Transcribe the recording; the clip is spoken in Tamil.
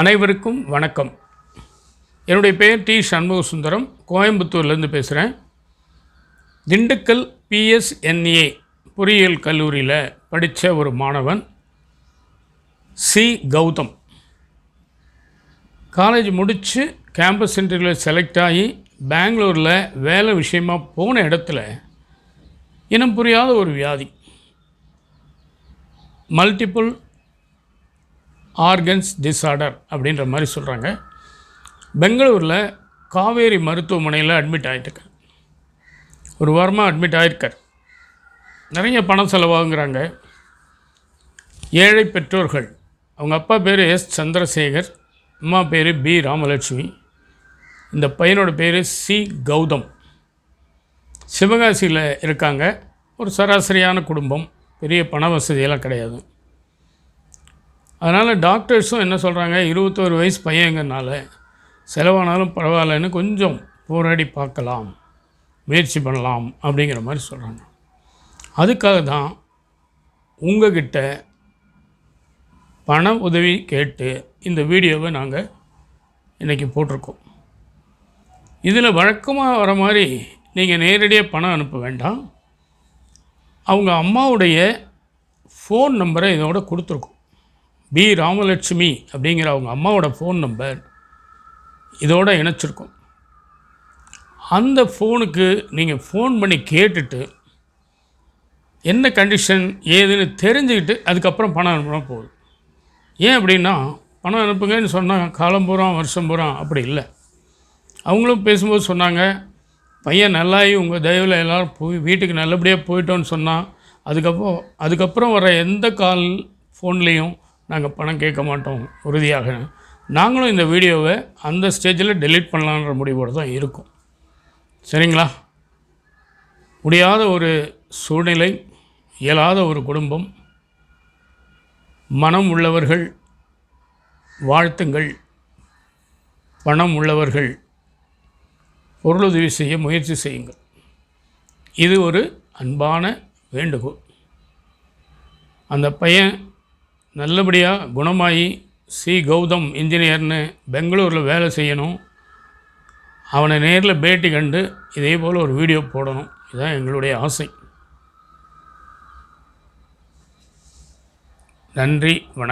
அனைவருக்கும் வணக்கம். என்னுடைய பெயர் டி சண்முக சுந்தரம் கோயம்புத்தூர்லேருந்து பேசுகிறேன் திண்டுக்கல் பிஎஸ்என்ஏ பொறியியல் கல்லூரியில் படித்த ஒரு மாணவன் சி கௌதம். காலேஜ் முடித்து கேம்பஸ் இன்டர்வியூவில் செலக்ட் ஆகி பெங்களூரில் வேலை விஷயமா போன இடத்துல இனம் புரியாத ஒரு வியாதி. மல்டிபிள் ஆர்கன்ஸ் டிஸார்டர் அப்படின்ற மாதிரி சொல்கிறாங்க பெங்களூரில் காவேரி மருத்துவமனையில் அட்மிட் ஆகிட்டுருக்கார் ஒரு வாரமாக அட்மிட் ஆகிருக்கார் நிறைய பணம் செலவாகுங்கிறாங்க. ஏழை பெற்றோர்கள். அவங்க அப்பா பேர் எஸ் சந்திரசேகர் அம்மா பேர் பி ராமலட்சுமி இந்த பையனோட பேர் சி கௌதம். சிவகாசியில் இருக்காங்க. ஒரு சராசரியான குடும்பம். பெரிய பண வசதியெல்லாம் கிடையாது. அதனால் டாக்டர்ஸும் என்ன சொல்கிறாங்க இருபத்தோரு வயசு பையங்கிறனால செலவானாலும் பரவாயில்லன்னு கொஞ்சம் போராடி பார்க்கலாம் முயற்சி பண்ணலாம் அப்படிங்கிற மாதிரி சொல்கிறாங்க அதுக்காக தான் உங்ககிட்ட பண உதவி கேட்டு இந்த வீடியோவை நாங்கள் இன்றைக்கி போட்டிருக்கோம். இதில் வழக்கமாக வர மாதிரி நீங்கள் நேரடியாக பணம் அனுப்ப வேண்டாம். அவங்க அம்மாவுடைய ஃபோன் நம்பரை இதோட கொடுத்துருக்கோம். பி ராமலட்சுமி அப்படிங்கிற அவங்க அம்மாவோட ஃபோன் நம்பர் இதோடு இணைச்சிருக்கோம். அந்த ஃபோனுக்கு நீங்கள் ஃபோன் பண்ணி கேட்டுட்டு என்ன கண்டிஷன் ஏதுன்னு தெரிஞ்சுக்கிட்டு அதுக்கப்புறம் பணம் அனுப்புனா போதும். ஏன் அப்படின்னா பணம் அனுப்புங்கன்னு சொன்னாங்க காலம் பூரா வருஷம் பூரா அப்படி இல்லை. அவங்களும் பேசும்போது சொன்னாங்க பையன் நல்லாயி உங்கள் தயவில் எல்லோரும் போய் வீட்டுக்கு நல்லபடியாக போயிட்டோன்னு சொன்னால் அதுக்கப்புறம் அதுக்கப்புறம் வர எந்த கால் ஃபோன்லேயும் நாங்கள் பணம் கேட்க மாட்டோம் உறுதியாக. நாங்களும் இந்த வீடியோவை அந்த ஸ்டேஜில் டெலீட் பண்ணலான்ற முடிவோடு தான் இருக்கும். சரிங்களா? முடியாத ஒரு சூழ்நிலை இயலாத ஒரு குடும்பம் மனம் உள்ளவர்கள் வாழ்த்துங்கள். பணம் உள்ளவர்கள் பொருளுதவி செய்ய முயற்சி செய்யுங்கள். இது ஒரு அன்பான வேண்டுகோள். அந்த பையன் நல்லபடியாக குணமாகி சி. கௌதம் இன்ஜினியர்னு பெங்களூரில் வேலை செய்யணும். அவனை நேரில் பேட்டி கண்டு இதே போல் ஒரு வீடியோ போடணும். இதுதான் எங்களுடைய ஆசை. நன்றி வணக்கம்.